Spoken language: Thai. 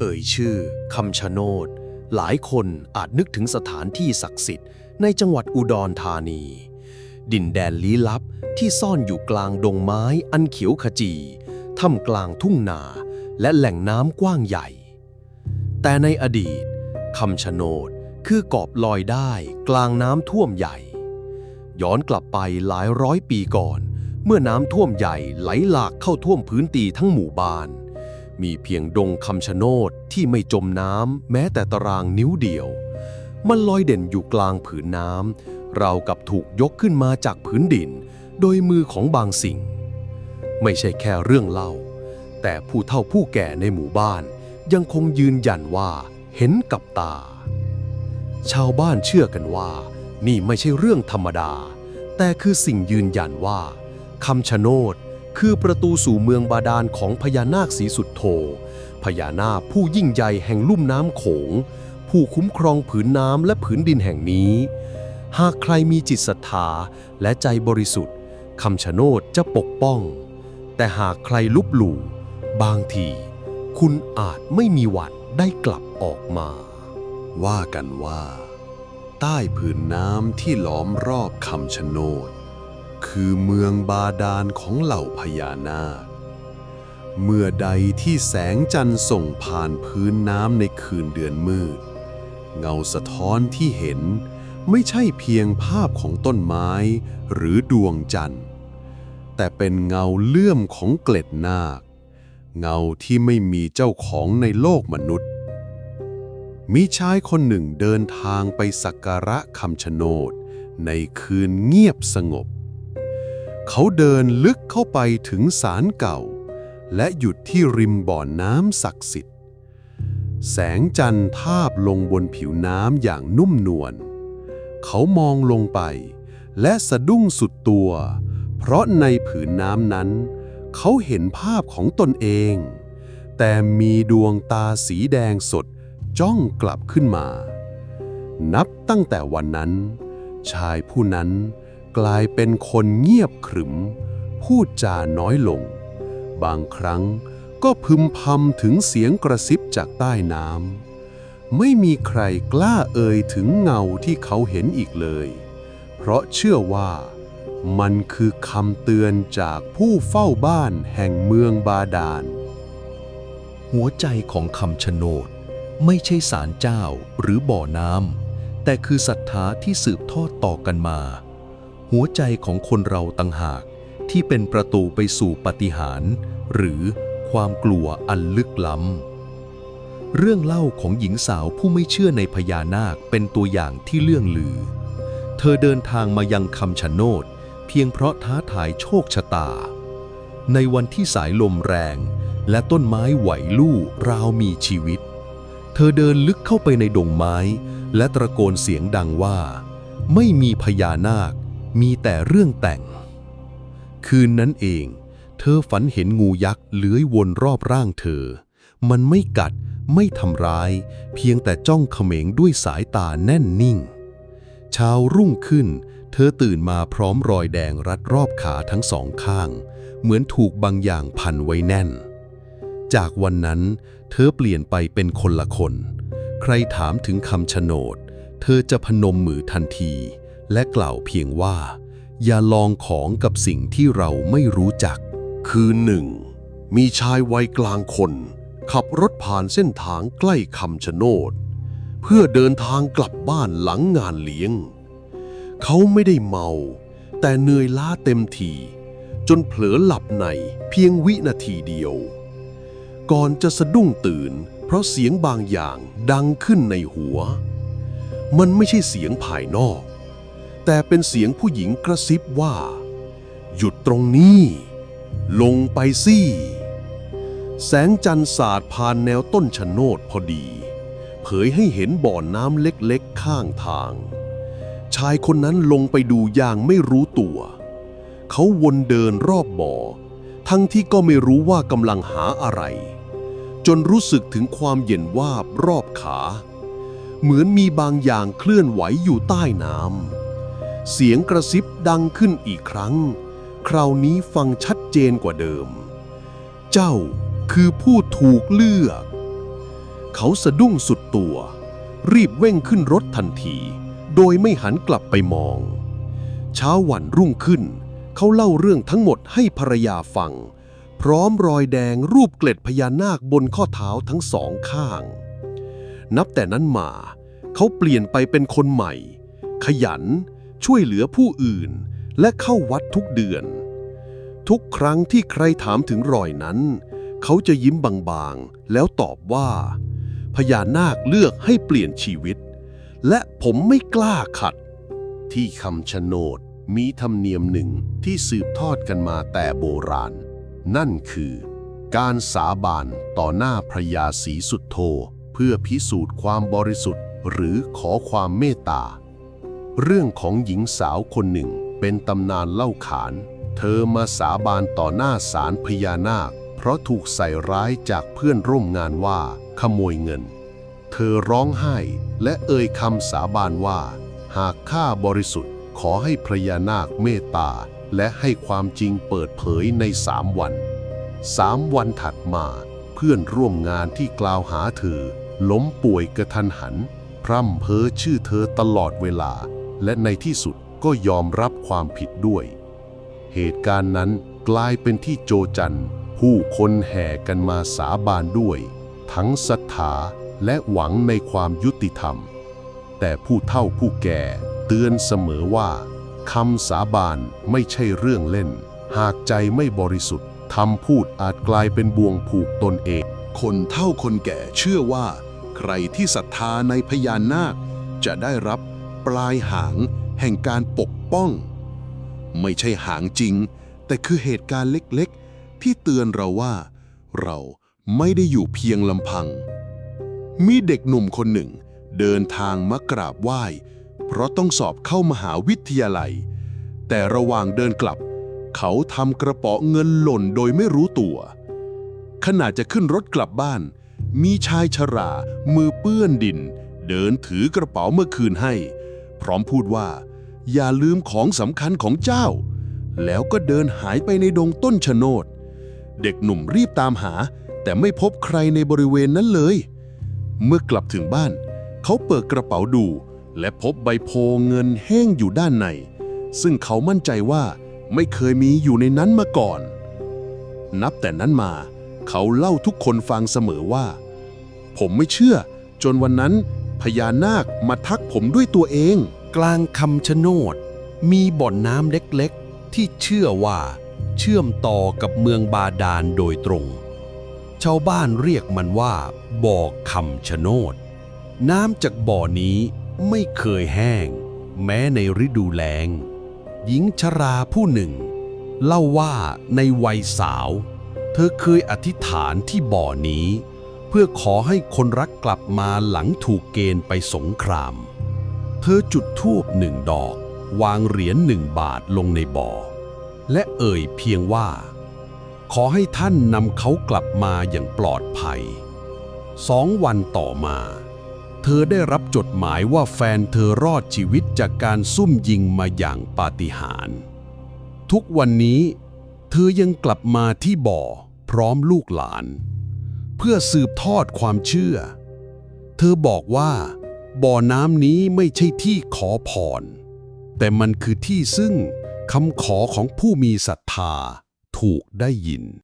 เอ่ยชื่อคำชะโนด หลายคนอาจนึกถึงสถานที่ศักดิ์สิทธิ์ในจังหวัดอุดรธานี ดินแดนลี้ลับที่ซ่อนอยู่กลางดงไม้อันเขียวขจีท่ามกลางทุ่งนาและแหล่งน้ำกว้างใหญ่ แต่ในอดีตคำชะโนดคือกอบลอยได้กลางน้ำท่วมใหญ่ ย้อนกลับไปหลายร้อยปีก่อน เมื่อน้ำท่วมใหญ่ไหลหลากเข้าท่วมพื้นตีทั้งหมู่บ้าน มีเพียงดงคำชะโนดที่ไม่จมน้ำแม้แต่ตารางนิ้วเดียว มันลอยเด่นอยู่กลางผืนน้ำเรากับถูกยกขึ้นมาจากพื้นดิน โดยมือของบางสิ่ง ไม่ใช่แค่เรื่องเล่า แต่ผู้เฒ่าผู้แก่ในหมู่บ้าน ยังคงยืนยันว่าเห็นกับตา ชาวบ้านเชื่อกันว่า นี่ไม่ใช่เรื่องธรรมดา แต่คือสิ่งยืนยันว่าคำชะโนด คือประตูสู่เมืองบาดาลของพญานาคสีสุดโท พญานาคผู้ยิ่งใหญ่แห่งลุ่มน้ำโขง ผู้คุ้มครองผืนน้ำและผืนดินแห่งนี้ หากใครมีจิตศรัทธาและใจบริสุทธิ์คำชะโนดจะปกป้อง แต่หากใครลุบหลู่บางที คุณอาจไม่มีวันได้กลับออกมา ว่ากันว่า ใต้ผืนน้ำที่ล้อมรอบคำชะโนด คือเมืองบาดาลของเหล่าพญานาค เมื่อใดที่แสงจันทร์ส่งผ่านพื้นน้ำในคืนเดือนมืด เงาสะท้อนที่เห็นไม่ใช่เพียงภาพของต้นไม้หรือดวงจันทร์ แต่เป็นเงาเลื่อมของเกล็ดนาค เงาที่ไม่มีเจ้าของในโลกมนุษย์ มีชายคนหนึ่งเดินทางไปสักการะคำชะโนดในคืนเงียบสงบ เขาเดินลึกเข้าไปถึงศาลเก่า และหยุดที่ริมบ่อน้ำศักดิ์สิทธิ์ แสงจันทร์ทาบลงบนผิวน้ำอย่างนุ่มนวล เขามองลงไป และสะดุ้งสุดตัว เพราะในผืนน้ำนั้น เขาเห็นภาพของตนเอง แต่มีดวงตาสีแดงสดจ้องกลับขึ้นมา นับตั้งแต่วันนั้น ชายผู้นั้น กลายเป็นคนเงียบขรึม พูดจาน้อยลง บางครั้งก็พึมพำถึงเสียงกระซิบจากใต้น้ำไม่มีใครกล้าเอ่ยถึงเงาที่เขาเห็นอีกเลย เพราะเชื่อว่า มันคือคำเตือนจากผู้เฝ้าบ้านแห่งเมืองบาดาล หัวใจของคำชะโนดไม่ใช่ศาลเจ้าหรือบ่อน้ำแต่คือศรัทธาที่สืบทอดต่อกันมา หัวใจของคนเราต่างหากที่เป็นประตูไปสู่ปาฏิหารย์หรือความกลัวอันลึกล้ำ เรื่องเล่าของหญิงสาวผู้ไม่เชื่อในพญานาคเป็นตัวอย่างที่เลื่องลือ เธอเดินทางมายังคำชะโนด เพียงเพราะท้าทายโชคชะตา ในวันที่สายลมแรง และต้นไม้ไหวลู่ราวมีชีวิต เธอเดินลึกเข้าไปในดงไม้ และตะโกนเสียงดังว่า ไม่มีพญานาค มีแต่เรื่องแต่ง คืนนั้นเอง เธอฝันเห็นงูยักษ์เลื้อยวนรอบร่างเธอ มันไม่กัดไม่ทำร้าย เพียงแต่จ้องเขม็งด้วยสายตาแน่นนิ่ง เช้ารุ่งขึ้น เธอตื่นมาพร้อมรอยแดงรัดรอบขาทั้งสองข้าง เหมือนถูกบางอย่างพันไว้แน่น จากวันนั้น เธอเปลี่ยนไปเป็นคนละคน ใครถามถึงคำชะโนด เธอจะพนมมือทันที และกล่าวเพียงว่า อย่าลองของกับสิ่งที่เราไม่รู้จัก คืนหนึ่งมีชายวัยกลางคน ขับรถผ่านเส้นทางใกล้คำชะโนด เพื่อเดินทางกลับบ้านหลังงานเลี้ยง เขาไม่ได้เมา แต่เหนื่อยล้าเต็มที จนเผลอหลับในเพียงวินาทีเดียว ก่อนจะสะดุ้งตื่น เพราะเสียงบางอย่างดังขึ้นในหัว มันไม่ใช่เสียงภายนอก แต่เป็นเสียงผู้หญิงกระซิบว่า หยุดตรงนี้ ลงไปสิแสงจันทร์สาดผ่านแนวต้นชะโนดพอดี เผยให้เห็นบ่อน้ำเล็กๆข้างทาง ชายคนนั้นลงไปดูอย่างไม่รู้ตัว เขาวนเดินรอบบ่อ ทั้งที่ก็ไม่รู้ว่ากำลังหาอะไร จนรู้สึกถึงความเย็นวาบรอบขา เหมือนมีบางอย่างเคลื่อนไหวอยู่ใต้น้ำ เสียงกระซิบดังขึ้นอีกครั้ง คราวนี้ฟังชัดเจนกว่าเดิม เจ้าคือผู้ถูกเลือก เขาสะดุ้งสุดตัว รีบเว่งขึ้นรถทันที โดยไม่หันกลับไปมอง เช้าวันรุ่งขึ้น เขาเล่าเรื่องทั้งหมดให้ภรรยาฟัง พร้อมรอยแดงรูปเกล็ดพญานาคบนข้อเท้าทั้งสองข้าง นับแต่นั้นมา เขาเปลี่ยนไปเป็นคนใหม่ ขยัน ช่วยเหลือผู้อื่น และเข้าวัดทุกเดือน ทุกครั้งที่ใครถามถึงรอยนั้น เขาจะยิ้มบางๆ แล้วตอบว่า พญานาคเลือกให้เปลี่ยนชีวิต และผมไม่กล้าขัด ที่คำชะโนดมีธรรมเนียมหนึ่งที่สืบทอดกันมาแต่โบราณ นั่นคือ การสาบานต่อหน้าพระยาศรีสุดโธเพื่อพิสูจน์ความบริสุทธิ์หรือขอความเมตตา เรื่องของหญิงสาวคนหนึ่งเป็นตำนานเล่าขาน เธอมาสาบานต่อหน้าศาลพญานาค เพราะถูกใส่ร้ายจากเพื่อนร่วมงานว่าขโมยเงิน เธอร้องไห้และเอ่ยคำสาบานว่า หากข้าบริสุทธิ์ขอให้พญานาคเมตตา และให้ความจริงเปิดเผยในสามวันสามวันถัดมา เพื่อนร่วมงานที่กล่าวหาเธอล้มป่วยกระทันหัน พร่ำเพ้อชื่อเธอตลอดเวลา และในที่สุดก็ยอมรับความผิดด้วย เหตุการณ์นั้นกลายเป็นที่โจจัน ผู้คนแห่กันมาสาบานด้วย ทั้งศรัทธาและหวังในความยุติธรรม แต่ผู้เฒ่าผู้แก่เตือนเสมอว่าคำสาบานไม่ใช่เรื่องเล่น หากใจไม่บริสุทธิ์คำพูดอาจกลายเป็นบ่วงผูกตนเอง คนเฒ่าคนแก่เชื่อว่า ใครที่ศรัทธาในพญานาคจะได้รับ ปลายหางแห่งการปกป้อง ไม่ใช่หางจริง แต่คือเหตุการณ์เล็กๆ ที่เตือนเราว่า เราไม่ได้อยู่เพียงลำพัง มีเด็กหนุ่มคนหนึ่ง เดินทางมากราบไหว้ เพราะต้องสอบเข้ามหาวิทยาลัย แต่ระหว่างเดินกลับ เขาทำกระเป๋าเงินหล่นโดยไม่รู้ตัว ขณะจะขึ้นรถกลับบ้าน มีชายชรา มือเปื้อนดิน เดินถือกระเป๋าเมื่อคืนให้ พร้อมพูดว่า อย่าลืมของสำคัญของเจ้า แล้วก็เดินหายไปในดงต้นชะโนด เด็กหนุ่มรีบตามหา แต่ไม่พบใครในบริเวณนั้นเลย เมื่อกลับถึงบ้าน เขาเปิดกระเป๋าดู และพบใบโพเงินแห้งอยู่ด้านใน ซึ่งเขามั่นใจว่าไม่เคยมีอยู่ในนั้นมาก่อน นับแต่นั้นมา เขาเล่าทุกคนฟังเสมอว่า ผมไม่เชื่อ จนวันนั้น พญานาคมาทักผมด้วยตัวเอง กลางคำชะโนด มีบ่อนน้ำเล็กๆ ที่เชื่อว่าเชื่อมต่อกับเมืองบาดาลโดยตรง ชาวบ้านเรียกมันว่า บ่อคำชะโนด น้ำจากบ่อนี้ไม่เคยแห้ง แม้ในฤดูแล้ง หญิงชราผู้หนึ่ง เล่าว่าในวัยสาว เธอเคยอธิษฐานที่บ่อนี้ พื่อขอให้คนรักกลับมาหลังถูกเกณฑ์ไปสงคราม เธอจุดธูปหนึ่งดอก วางเหรียญหนึ่งบาทลงในบ่อ และเอ่ยเพียงว่า ขอให้ท่านนำเขากลับมาอย่างปลอดภัย สองวันต่อมา เธอได้รับจดหมายว่าแฟนเธอรอดชีวิตจากการซุ่มยิงมาอย่างปาฏิหาริย์ทุกวันนี้ เธอยังกลับมาที่บ่อ พร้อมลูกหลาน เพื่อสืบทอดความเชื่อ เธอบอกว่า บ่อน้ำนี้ไม่ใช่ที่ขอพร แต่มันคือที่ซึ่งคำขอของผู้มีศรัทธาถูกได้ยิน